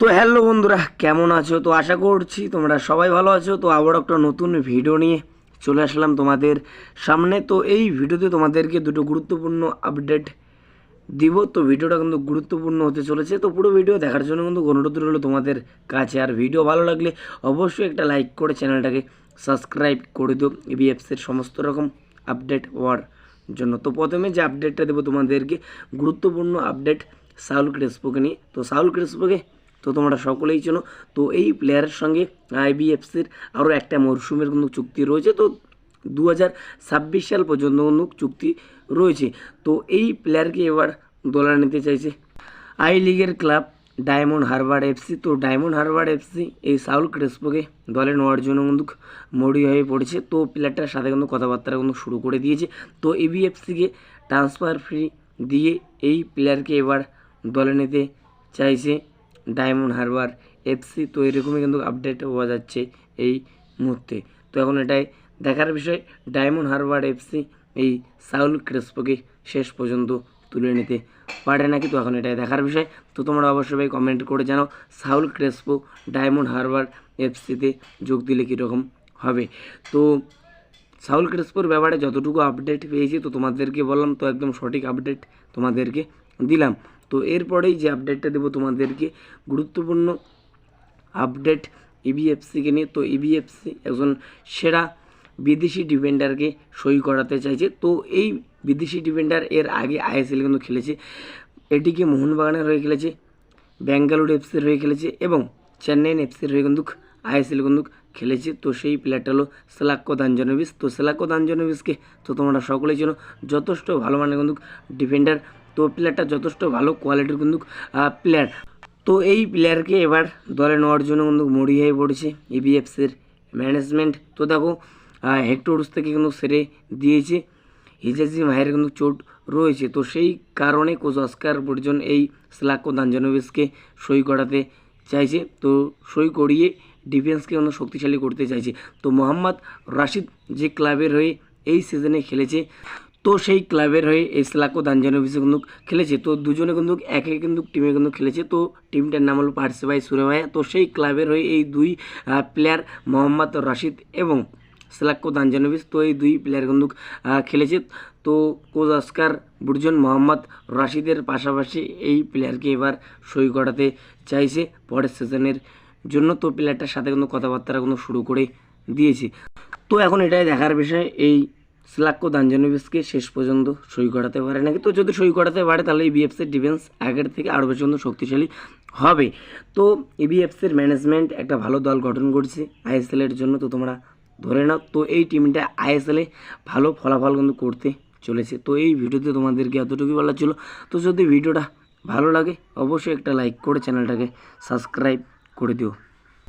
তো হ্যালো বন্ধুরা, কেমন আছো? তো আশা করছি তোমরা সবাই ভালো আছো। তো আবার একটা নতুন ভিডিও নিয়ে চলে আসলাম তোমাদের সামনে। তো এই ভিডিওতে তোমাদেরকে দুটো গুরুত্বপূর্ণ আপডেট দিব। তো ভিডিওটা কিন্তু গুরুত্বপূর্ণ হতে চলেছে। তো পুরো ভিডিও দেখার জন্য কিন্তু অনুরোধ রইল তোমাদের কাছে। আর ভিডিও ভালো লাগলে অবশ্যই একটা লাইক করে চ্যানেলটাকে সাবস্ক্রাইব করে দিও। এবিএফসির সমস্ত রকম আপডেট হওয়ার জন্য। তো প্রথমে যে আপডেটটা দেবো তোমাদেরকে, গুরুত্বপূর্ণ আপডেট সাউল ক্রেসপোকে নিয়ে। তো সাউল ক্রেসপোকে তো তোমরা সকলেই চেনো। তো এই প্লেয়ারের সঙ্গে আইবিএফসির আরও একটা মরশুমের কিন্তু চুক্তি রয়েছে। তো দু হাজার ছাব্বিশ সাল পর্যন্ত কিন্তু চুক্তি রয়েছে। তো এই প্লেয়ারকে এবার দোলা নিতে চাইছে আই লিগের ক্লাব ডায়মন্ড হারবার এফসি তো ডায়মন্ড হারবার এফসি এই সাউল ক্রেসপোকে দলে নেওয়ার জন্য কিন্তু মরি হয়ে পড়েছে। তো প্লেয়ারটার সাথে কিন্তু কথাবার্তা কিন্তু শুরু করে দিয়েছে। তো এবিএফসিকে ট্রান্সফার ফ্রি দিয়ে এই প্লেয়ারকে এবার দলে নিতে চাইছে ডায়মন্ড হারবার এফসি তো এরকমই কিন্তু আপডেট হওয়া যাচ্ছে এই মুহূর্তে। তো এখন এটাই দেখার বিষয় ডায়মন্ড হারবার এফসি এই সাউল ক্রেসপোকে শেষ পর্যন্ত তুলে নিতে পারে নাকি? তো এখন এটাই দেখার বিষয়। তো তোমরা অবশ্যই ভাই কমেন্ট করে জানাও সাউল ক্রেসপো ডায়মন্ড হারবার এফসিতে যোগ দিলে কীরকম হবে? তো সাউল ক্রেসপোর ব্যাপারে যতটুকু আপডেট পেয়েছি তো তোমাদেরকে বললাম, তো একদম সঠিক আপডেট তোমাদেরকে দিলাম। তো এরপরেই যে আপডেটটা দেবো তোমাদেরকে, গুরুত্বপূর্ণ আপডেট ইবিএফসিকে নিয়ে। তো ইবিএফসি একজন সেরা বিদেশি ডিফেন্ডারকে সই করাতে চাইছে। তো এই বিদেশি ডিফেন্ডার এর আগে আইএসএল কিন্তু খেলেছে। এটিকে মোহনবাগানের হয়ে খেলেছে, ব্যাঙ্গালোর এফসির হয়ে খেলেছে এবং চেন্নাইন এফসির হয়ে কিন্তু আইএসএল কিন্তু খেলেছে। তো সেই প্লেয়ারটা হলো সেলাক্কো দাঞ্জনোভিস তো সেলাক্কো দাঞ্জনোভিসকে তো তোমরা সকলেই জন্য যথেষ্ট ভালো মানের কিন্তু ডিফেন্ডার তো প্লেয়ারটা যথেষ্ট ভালো কোয়ালিটির কিন্তু প্লেয়ার তো এই প্লেয়ারকে এবার দলে নেওয়ার জন্য কিন্তু মরি হয়ে পড়েছে ইবিএফসির ম্যানেজমেন্ট তো দেখো হেক্টোরস থেকে কিন্তু সেরে দিয়েছে। হিজাজি মাহের কিন্তু চোট রয়েছে। তো সেই কারণে কোচ অস্কার বর্জন এই স্লাক্কো দাঞ্জানোভিসকে সই করাতে চাইছে। তো সই করিয়ে ডিফেন্সকে কিন্তু শক্তিশালী করতে চাইছে। তো মোহাম্মদ রাশিদ যে ক্লাবের হয়ে এই সিজনে খেলেছে তো সেই ক্লাবের হয়ে এই স্লাকো দাঞ্জানোভিসে কিন্তু খেলেছে। তো দুজনে কিন্তু একে কিন্তু টিমে কিন্তু খেলেছে। তো টিমটার নাম হলো পার্সিভাই সুরেভাইয়া তো সেই ক্লাবের হয়ে এই দুই প্লেয়ার মোহাম্মদ রাশিদ এবং সেলাক্কো দাঞ্জানোভিস তো এই দুই প্লেয়ার কিন্তু খেলেছে। তো কোচ অস্কার বুর্জন মোহাম্মদ রাশিদের পাশাপাশি এই প্লেয়ারকে এবার সই করাতে চাইছে পরের সিজনের জন্য। তো প্লেয়ারটার সাথে কিন্তু কথাবার্তা কিন্তু শুরু করে দিয়েছে। তো এখন এটাই দেখার বিষয়। এই স্লাক্কো দাঞ্জানোভিসকে শেষ পর্যন্ত সই করাতে পারে নাকি? তো যদি সই করাতে পারে, তাহলে এই বিএফসির ডিফেন্স আগের থেকে আরও বেশি শক্তিশালী হবে। তো ইবিএফসির ম্যানেজমেন্ট একটা ভালো দল গঠন করছে আইএসএলের জন্য, তো তোমরা ধরে নাও। তো এই টিমটা আইএসএলে ভালো ফলাফল কিন্তু করতে চলেছে। তো এই ভিডিওতে তোমাদেরকে এতটুকুই বলা ছিল। তো যদি ভিডিওটা ভালো লাগে, অবশ্যই একটা লাইক করে চ্যানেলটাকে সাবস্ক্রাইব করে দিও।